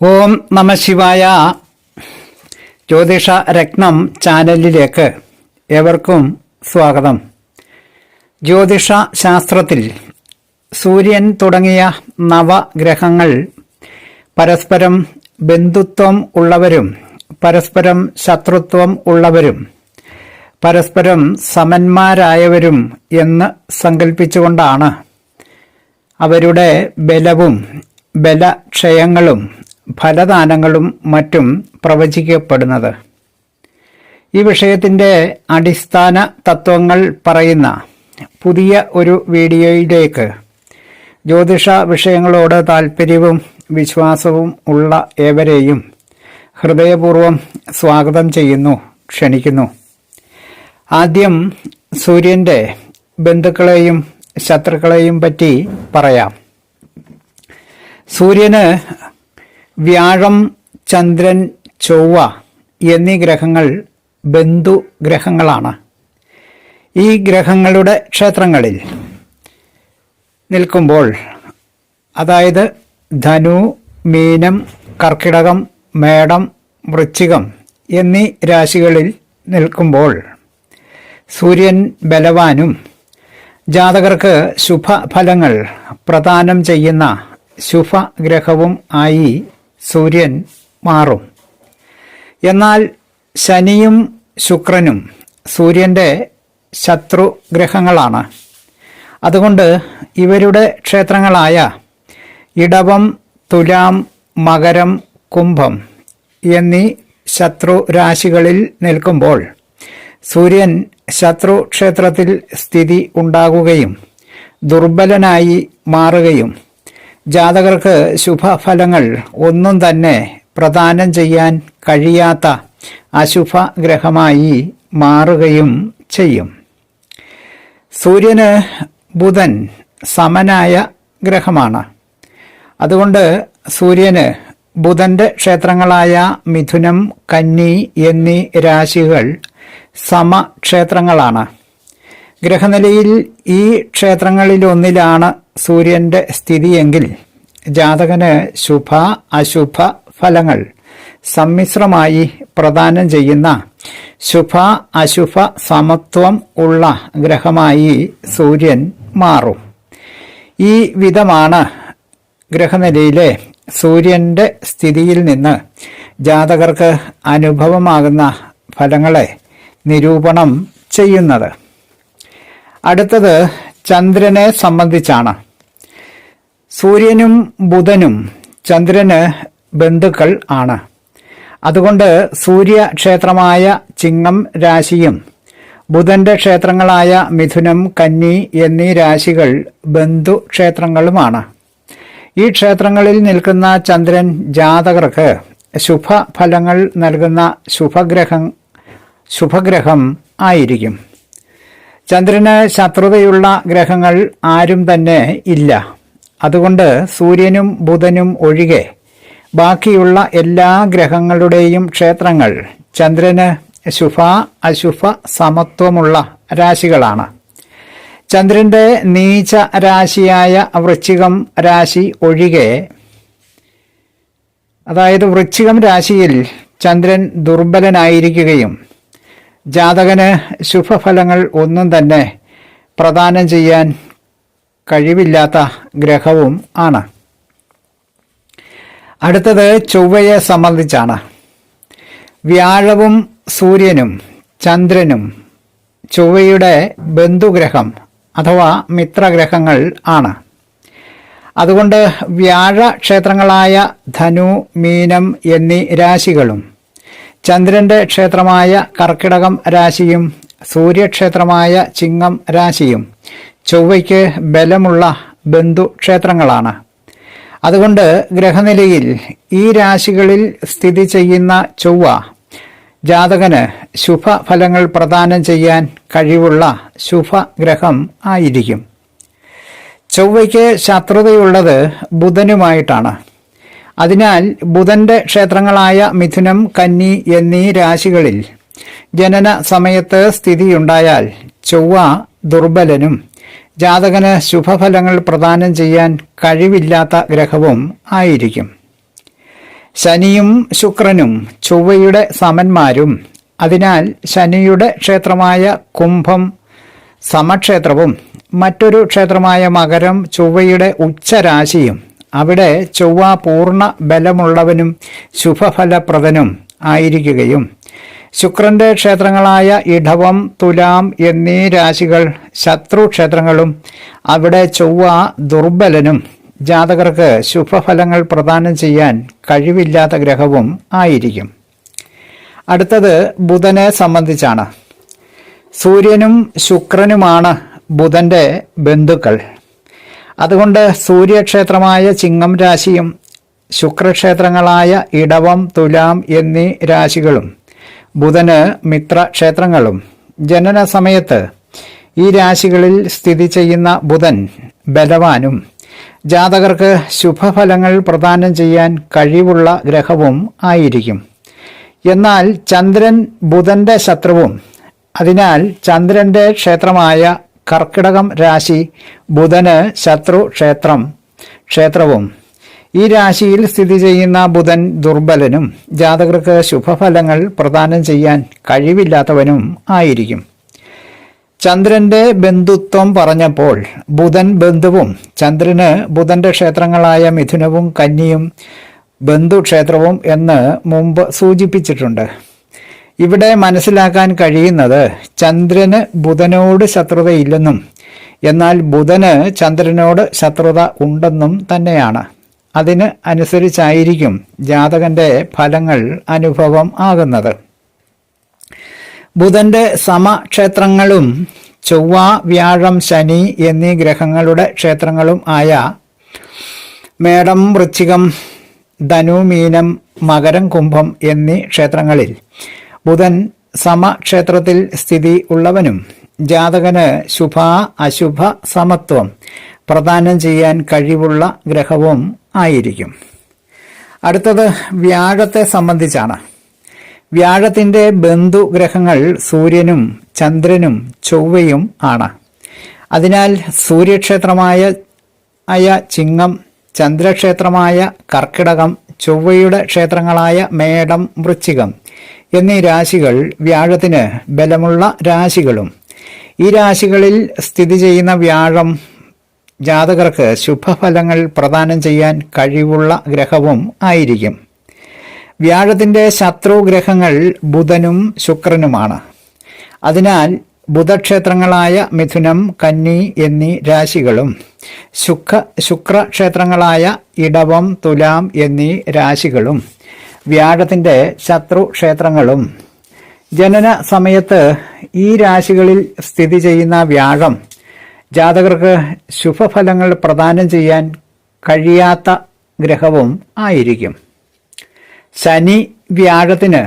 ഓം നമ ശിവായ. ജ്യോതിഷ രത്നം ചാനലിലേക്ക് ഏവർക്കും സ്വാഗതം. ജ്യോതിഷ ശാസ്ത്രത്തിൽ സൂര്യൻ തുടങ്ങിയ നവഗ്രഹങ്ങൾ പരസ്പരം ബന്ധുത്വം ഉള്ളവരും പരസ്പരം ശത്രുത്വം ഉള്ളവരും പരസ്പരം സമന്മാരായവരും എന്ന് സങ്കല്പിച്ചുകൊണ്ടാണ് അവരുടെ ബലവും ബലക്ഷയങ്ങളും ഫലദാനങ്ങളും മറ്റും പ്രവചിക്കപ്പെടുന്നത്. ഈ വിഷയത്തിന്റെ അടിസ്ഥാന തത്വങ്ങൾ പറയുന്ന പുതിയ ഒരു വീഡിയോയിലേക്ക് ജ്യോതിഷ വിഷയങ്ങളോട് താല്പര്യവും വിശ്വാസവും ഉള്ള ഏവരെയും ഹൃദയപൂർവം സ്വാഗതം ചെയ്യുന്നു ക്ഷണിക്കുന്നു. ആദ്യം സൂര്യന്റെ ബന്ധുക്കളെയും ശത്രുക്കളെയും പറ്റി പറയാം. സൂര്യന് വ്യാഴം ചന്ദ്രൻ ചൊവ്വ എന്നീ ഗ്രഹങ്ങൾ ബന്ധു ഗ്രഹങ്ങളാണ്. ഈ ഗ്രഹങ്ങളുടെ ക്ഷേത്രങ്ങളിൽ നിൽക്കുമ്പോൾ അതായത് ധനു മീനം കർക്കിടകം മേടം വൃശ്ചികം എന്നീ രാശികളിൽ നിൽക്കുമ്പോൾ സൂര്യൻ ബലവാനും ജാതകർക്ക് ശുഭഫലങ്ങൾ പ്രദാനം ചെയ്യുന്ന ശുഭഗ്രഹവും ആയി സൂര്യൻ മാറും. എന്നാൽ ശനിയും ശുക്രനും സൂര്യന്റെ ശത്രുഗ്രഹങ്ങളാണ്. അതുകൊണ്ട് ഇവരുടെ ക്ഷേത്രങ്ങളായ ഇടവം തുലാം മകരം കുംഭം എന്നീ ശത്രു രാശികളിൽ നിൽക്കുമ്പോൾ സൂര്യൻ ശത്രു ക്ഷേത്രത്തിൽ സ്ഥിതി ഉണ്ടാകുകയും ദുർബലനായി മാറുകയും ജാതകർക്ക് ശുഭഫലങ്ങൾ ഒന്നും തന്നെ പ്രദാനം ചെയ്യാൻ കഴിയാത്ത അശുഭ ഗ്രഹമായി മാറുകയും ചെയ്യും. സൂര്യന് ബുധൻ സമനായ ഗ്രഹമാണ്. അതുകൊണ്ട് സൂര്യന് ബുധന്റെ ക്ഷേത്രങ്ങളായ മിഥുനം കന്നി എന്നീ രാശികൾ സമക്ഷേത്രങ്ങളാണ്. ഗ്രഹനിലയിൽ ഈ ക്ഷേത്രങ്ങളിലൊന്നിലാണ് സൂര്യന്റെ സ്ഥിതിയെങ്കിൽ ജാതകന് ശുഭ അശുഭ ഫലങ്ങൾ സമ്മിശ്രമായി പ്രദാനം ചെയ്യുന്ന ശുഭ അശുഭ സമത്വം ഉള്ള ഗ്രഹമായി സൂര്യൻ മാറും. ഈ വിധമാണ് ഗ്രഹനിലയിലെ സൂര്യന്റെ സ്ഥിതിയിൽ നിന്ന് ജാതകർക്ക് അനുഭവമാകുന്ന ഫലങ്ങളെ നിരൂപണം ചെയ്യുന്നത്. അടുത്തത് ചന്ദ്രനെ സംബന്ധിച്ചാണ്. സൂര്യനും ബുധനും ചന്ദ്രന് ബന്ധുക്കൾ ആണ്. അതുകൊണ്ട് സൂര്യക്ഷേത്രമായ ചിങ്ങം രാശിയും ബുധന്റെ ക്ഷേത്രങ്ങളായ മിഥുനം കന്നി എന്നീ രാശികൾ ബന്ധുക്ഷേത്രങ്ങളുമാണ്. ഈ ക്ഷേത്രങ്ങളിൽ നിൽക്കുന്ന ചന്ദ്രൻ ജാതകർക്ക് ശുഭഫലങ്ങൾ നൽകുന്ന ശുഭഗ്രഹം ശുഭഗ്രഹം ആയിരിക്കും. ചന്ദ്രന് ശത്രുതയുള്ള ഗ്രഹങ്ങൾ ആരും തന്നെ ഇല്ല. അതുകൊണ്ട് സൂര്യനും ബുധനും ഒഴികെ ബാക്കിയുള്ള എല്ലാ ഗ്രഹങ്ങളുടെയും ക്ഷേത്രങ്ങൾ ചന്ദ്രന് ശുഭ അശുഭ സമത്വമുള്ള രാശികളാണ്. ചന്ദ്രന്റെ നീച രാശിയായ വൃശ്ചികം രാശി ഒഴികെ അതായത് വൃശ്ചികം രാശിയിൽ ചന്ദ്രൻ ദുർബലനായിരിക്കുകയും ജാതകന് ശുഭഫലങ്ങൾ ഒന്നും തന്നെ പ്രദാനം ചെയ്യാൻ കഴിവില്ലാത്ത ഗ്രഹവും ആണ്. അടുത്തത് ചൊവ്വയെ സംബന്ധിച്ചാണ്. വ്യാഴവും സൂര്യനും ചന്ദ്രനും ചൊവ്വയുടെ ബന്ധുഗ്രഹം അഥവാ മിത്രഗ്രഹങ്ങൾ ആണ്. അതുകൊണ്ട് വ്യാഴ ക്ഷേത്രങ്ങളായ ധനു മീനം എന്നീ രാശികളും ചന്ദ്രന്റെ ക്ഷേത്രമായ കർക്കിടകം രാശിയും സൂര്യക്ഷേത്രമായ ചിങ്ങം രാശിയും ചൊവ്വയ്ക്ക് ബലമുള്ള ബന്ധു ക്ഷേത്രങ്ങളാണ് അതുകൊണ്ട് ഗ്രഹനിലയിൽ ഈ രാശികളിൽ സ്ഥിതി ചെയ്യുന്ന ചൊവ്വ ജാതകന് ശുഭഫലങ്ങൾ പ്രദാനം ചെയ്യാൻ കഴിവുള്ള ശുഭഗ്രഹം ആയിരിക്കും. ചൊവ്വയ്ക്ക് ശത്രുതയുള്ളത് ബുധനുമായിട്ടാണ്. അതിനാൽ ബുധന്റെ ക്ഷേത്രങ്ങളായ മിഥുനം കന്നി എന്നീ രാശികളിൽ ജനന സമയത്ത് സ്ഥിതിയുണ്ടായാൽ ചൊവ്വ ദുർബലനും ജാതകന് ശുഭഫലങ്ങൾ പ്രദാനം ചെയ്യാൻ കഴിവില്ലാത്ത ഗ്രഹവും ആയിരിക്കും. ശനിയും ശുക്രനും ചൊവ്വയുടെ സമന്മാരും അതിനാൽ ശനിയുടെ ക്ഷേത്രമായ കുംഭം സമക്ഷേത്രവും മറ്റൊരു ക്ഷേത്രമായ മകരം ചൊവ്വയുടെ ഉച്ചരാശിയും അവിടെ ചൊവ്വ പൂർണ ബലമുള്ളവനും ശുഭഫലപ്രദനും ആയിരിക്കുകയും ശുക്രന്റെ ക്ഷേത്രങ്ങളായ ഇടവം തുലാം എന്നീ രാശികൾ ശത്രു ക്ഷേത്രങ്ങളും അവിടെ ചൊവ്വ ദുർബലനും. ജാതകർക്ക് ശുഭഫലങ്ങൾ പ്രദാനം ചെയ്യാൻ കഴിവില്ലാത്ത ഗ്രഹവും ആയിരിക്കും. അടുത്തത് ബുധനെ സംബന്ധിച്ചാണ്. സൂര്യനും ശുക്രനുമാണ് ബുധന്റെ ബന്ധുക്കൾ. അതുകൊണ്ട് സൂര്യക്ഷേത്രമായ ചിങ്ങം രാശിയും ശുക്രക്ഷേത്രങ്ങളായ ഇടവം തുലാം എന്നീ രാശികളും ബുധന് മിത്രക്ഷേത്രങ്ങളും. ജനന സമയത്ത് ഈ രാശികളിൽ സ്ഥിതി ചെയ്യുന്ന ബുധൻ ബലവാനും ജാതകർക്ക് ശുഭഫലങ്ങൾ പ്രദാനം ചെയ്യാൻ കഴിവുള്ള ഗ്രഹവും ആയിരിക്കും. എന്നാൽ ചന്ദ്രൻ ബുധന്റെ ശത്രുവും. അതിനാൽ ചന്ദ്രന്റെ ക്ഷേത്രമായ കർക്കിടകം രാശി ബുധന് ശത്രു ക്ഷേത്രം ക്ഷേത്രവും. ഈ രാശിയിൽ സ്ഥിതി ചെയ്യുന്ന ബുധൻ ദുർബലനും ജാതകർക്ക് ശുഭഫലങ്ങൾ പ്രദാനം ചെയ്യാൻ കഴിവില്ലാത്തവനും ആയിരിക്കും. ചന്ദ്രന്റെ ബന്ധുത്വം പറഞ്ഞപ്പോൾ ബുധൻ ബന്ധുവും ചന്ദ്രന് ബുധന്റെ ക്ഷേത്രങ്ങളായ മിഥുനവും കന്നിയും ബന്ധുക്ഷേത്രവും എന്ന് മുമ്പ് സൂചിപ്പിച്ചിട്ടുണ്ട്. ഇവിടെ മനസ്സിലാക്കാൻ കഴിയുന്നത് ചന്ദ്രന് ബുധനോട് ശത്രുതയില്ലെന്നും എന്നാൽ ബുധന് ചന്ദ്രനോട് ശത്രുത ഉണ്ടെന്നും തന്നെയാണ്. അതിന് അനുസരിച്ചായിരിക്കും ജാതകന്റെ ഫലങ്ങൾ അനുഭവം ആകുന്നത്. ബുധന്റെ സമക്ഷേത്രങ്ങളും ചൊവ്വ വ്യാഴം ശനി എന്നീ ഗ്രഹങ്ങളുടെ ക്ഷേത്രങ്ങളും ആയ മേടം വൃശ്ചികം ധനു മീനം മകരം കുംഭം എന്നീ ക്ഷേത്രങ്ങളിൽ ബുധൻ സമക്ഷേത്രത്തിൽ സ്ഥിതി ഉള്ളവനും ജാതകന് ശുഭ അശുഭ സമത്വം പ്രദാനം ചെയ്യാൻ കഴിവുള്ള ഗ്രഹവും ആയിരിക്കും. അടുത്തത് വ്യാഴത്തെ സംബന്ധിച്ചാണ്. വ്യാഴത്തിന്റെ ബന്ധുഗ്രഹങ്ങൾ സൂര്യനും ചന്ദ്രനും ചൊവ്വയും ആണ്. അതിനാൽ സൂര്യക്ഷേത്രമായ ആയ ചിങ്ങം ചന്ദ്രക്ഷേത്രമായ കർക്കിടകം ചൊവ്വയുടെ ക്ഷേത്രങ്ങളായ മേടം വൃശ്ചികം എന്നീ രാശികൾ വ്യാഴത്തിന് ബലമുള്ള രാശികളും. ഈ രാശികളിൽ സ്ഥിതി ചെയ്യുന്ന വ്യാഴം ജാതകർക്ക് ശുഭഫലങ്ങൾ പ്രദാനം ചെയ്യാൻ കഴിവുള്ള ഗ്രഹവും ആയിരിക്കും. വ്യാഴത്തിന്റെ ശത്രുഗ്രഹങ്ങൾ ബുധനും ശുക്രനുമാണ്. അതിനാൽ ബുധക്ഷേത്രങ്ങളായ മിഥുനം കന്നി എന്നീ രാശികളും ശുക്ര ശുക്രക്ഷേത്രങ്ങളായ ഇടവം തുലാം എന്നീ രാശികളും വ്യാഴത്തിന്റെ ശത്രു ക്ഷേത്രങ്ങളും. ജനന സമയത്ത് ഈ രാശികളിൽ സ്ഥിതി ചെയ്യുന്ന വ്യാഴം ജാതകർക്ക് ശുഭഫലങ്ങൾ പ്രദാനം ചെയ്യാൻ കഴിയാത്ത ഗ്രഹവും ആയിരിക്കും. ശനി വ്യാഴത്തിന്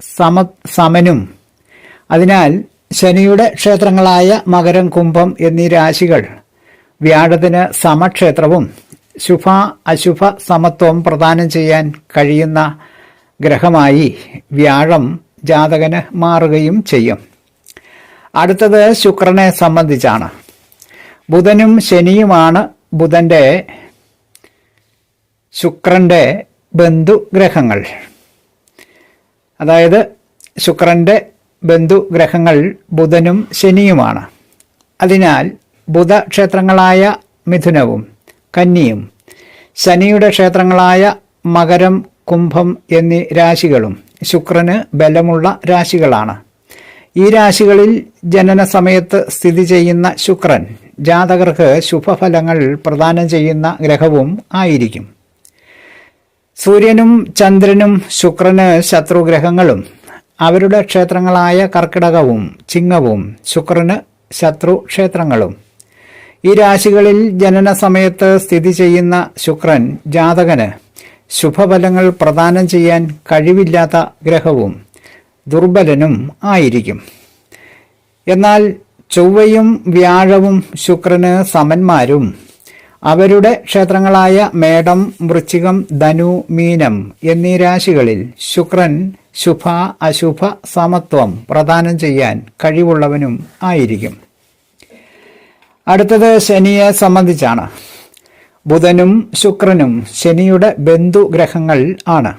സമ സമനും. അതിനാൽ ശനിയുടെ ക്ഷേത്രങ്ങളായ മകരം കുംഭം എന്നീ രാശികൾ വ്യാഴത്തിന് സമക്ഷേത്രവും ശുഭ അശുഭ സമത്വം പ്രദാനം ചെയ്യാൻ കഴിയുന്ന ഗ്രഹമായി വ്യാഴം ജാതകന് മാറുകയും ചെയ്യും. അടുത്തത് ശുക്രനെ സംബന്ധിച്ചാണ്. ബുധനും ശനിയുമാണ് ബുധന്റെ ശുക്രന്റെ ബന്ധുഗ്രഹങ്ങൾ. അതായത് ശുക്രന്റെ ബന്ധുഗ്രഹങ്ങൾ ബുധനും ശനിയുമാണ്. അതിനാൽ ബുധക്ഷേത്രങ്ങളായ മിഥുനവും കന്നിയും ശനിയുടെ ക്ഷേത്രങ്ങളായ മകരം കുംഭം എന്നീ രാശികളും ശുക്രന് ബലമുള്ള രാശികളാണ്. ഈ രാശികളിൽ ജനന സമയത്ത് സ്ഥിതി ചെയ്യുന്ന ശുക്രൻ ജാതകർക്ക് ശുഭഫലങ്ങൾ പ്രദാനം ചെയ്യുന്ന ഗ്രഹവും ആയിരിക്കും. സൂര്യനും ചന്ദ്രനും ശുക്രന് ശത്രുഗ്രഹങ്ങളും അവരുടെ ക്ഷേത്രങ്ങളായ കർക്കിടകവും ചിങ്ങവും ശുക്രന് ശത്രു ക്ഷേത്രങ്ങളും ഈ രാശികളിൽ ജനന സമയത്ത് സ്ഥിതി ചെയ്യുന്ന ശുക്രൻ ജാതകന് ശുഭഫലങ്ങൾ പ്രദാനം ചെയ്യാൻ കഴിവില്ലാത്ത ഗ്രഹവും ദുർബലനും ആയിരിക്കും. എന്നാൽ ചൊവ്വയും വ്യാഴവും ശുക്രന് സമന്മാരും അവരുടെ ക്ഷേത്രങ്ങളായ മേടം വൃശ്ചികം ധനു മീനം എന്നീ രാശികളിൽ ശുക്രൻ ശുഭ അശുഭ സമത്വം പ്രദാനം ചെയ്യാൻ കഴിവുള്ളവനും ആയിരിക്കും. അടുത്തത് ശനിയെ സംബന്ധിച്ചാണ്. ബുധനും ശുക്രനും ശനിയുടെ ബന്ധുഗ്രഹങ്ങൾ ആണ്.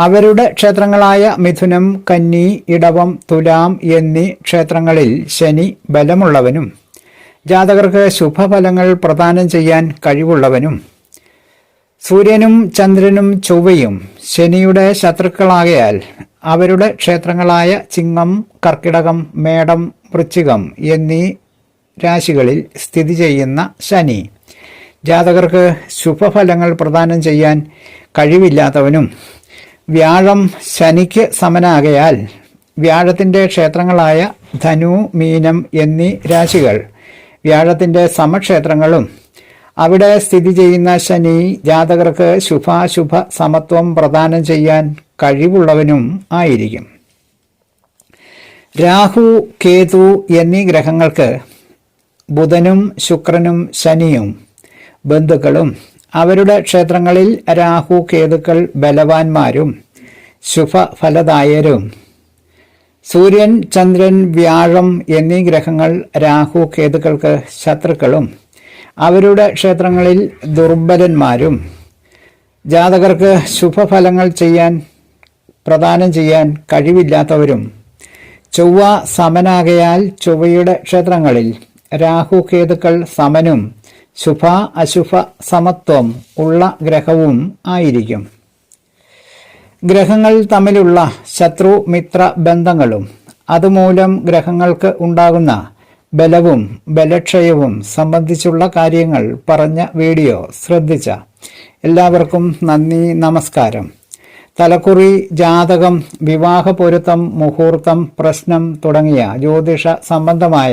അവരുടെ ക്ഷേത്രങ്ങളായ മിഥുനം കന്നി ഇടവം തുലാം എന്നീ ക്ഷേത്രങ്ങളിൽ ശനി ബലമുള്ളവനും ജാതകർക്ക് ശുഭഫലങ്ങൾ പ്രദാനം ചെയ്യാൻ കഴിവുള്ളവനും സൂര്യനും ചന്ദ്രനും ചൊവ്വയും ശനിയുടെ ശത്രുക്കളാകയാൽ അവരുടെ ക്ഷേത്രങ്ങളായ ചിങ്ങം കർക്കിടകം മേടം വൃശ്ചികം എന്നീ രാശികളിൽ സ്ഥിതി ചെയ്യുന്ന ശനി. ജാതകർക്ക് ശുഭഫലങ്ങൾ പ്രദാനം ചെയ്യാൻ കഴിവില്ലാത്തവനും വ്യാഴം ശനിക്ക് സമനാകയാൽ വ്യാഴത്തിന്റെ ക്ഷേത്രങ്ങളായ ധനു മീനം എന്നീ രാശികൾ വ്യാഴത്തിന്റെ സമക്ഷേത്രങ്ങളും. അവിടെ സ്ഥിതി ചെയ്യുന്ന ശനി ജാതകർക്ക് ശുഭാശുഭ സമത്വം പ്രദാനം ചെയ്യാൻ കഴിവുള്ളവനും ആയിരിക്കും. രാഹു കേതു എന്നീ ഗ്രഹങ്ങൾക്ക് ബുധനും ശുക്രനും ശനിയും ബന്ധുക്കളും അവരുടെ ക്ഷേത്രങ്ങളിൽ രാഹു കേതുക്കൾ ബലവാന്മാരും ശുഭഫലദായരും. സൂര്യൻ ചന്ദ്രൻ വ്യാഴം എന്നീ ഗ്രഹങ്ങൾ രാഹു കേതുക്കൾക്ക് ശത്രുക്കളും. അവരുടെ ക്ഷേത്രങ്ങളിൽ ദുർബലന്മാരും. ജാതകർക്ക് ശുഭഫലങ്ങൾ ചെയ്യാൻ പ്രദാനം ചെയ്യാൻ കഴിവില്ലാത്തവരും. ചൊവ്വ സമനാകയാൽ ചൊവ്വയുടെ ക്ഷേത്രങ്ങളിൽ രാഹു കേതുക്കൾ സമനും. ശുഭ അശുഭ സമത്വം ഉള്ള ഗ്രഹവും ആയിരിക്കും. ഗ്രഹങ്ങൾ തമ്മിലുള്ള ശത്രു മിത്ര ബന്ധങ്ങളും അതുമൂലം ഗ്രഹങ്ങൾക്ക് ഉണ്ടാകുന്ന ബലവും ബലക്ഷയവും സംബന്ധിച്ചുള്ള കാര്യങ്ങൾ പറഞ്ഞ വീഡിയോ ശ്രദ്ധിച്ച എല്ലാവർക്കും നന്ദി നമസ്കാരം. തലക്കുറി ജാതകം വിവാഹ പൊരുത്തം മുഹൂർത്തം പ്രശ്നം തുടങ്ങിയ ജ്യോതിഷ സംബന്ധമായ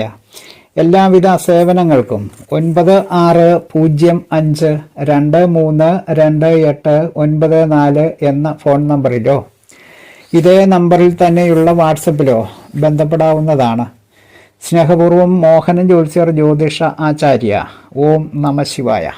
എല്ലാവിധ സേവനങ്ങൾക്കും ഒൻപത് ആറ് പൂജ്യം അഞ്ച് രണ്ട് മൂന്ന് രണ്ട് എട്ട് ഒൻപത് നാല് എന്ന ഫോൺ നമ്പറിലോ ഇതേ നമ്പറിൽ തന്നെയുള്ള വാട്സപ്പിലോ ബന്ധപ്പെടാവുന്നതാണ്. സ്നേഹപൂർവം മോഹനൻ ജ്യോത്സ്യർ ജ്യോതിഷ ആചാര്യ. ഓം നമ ശിവായ.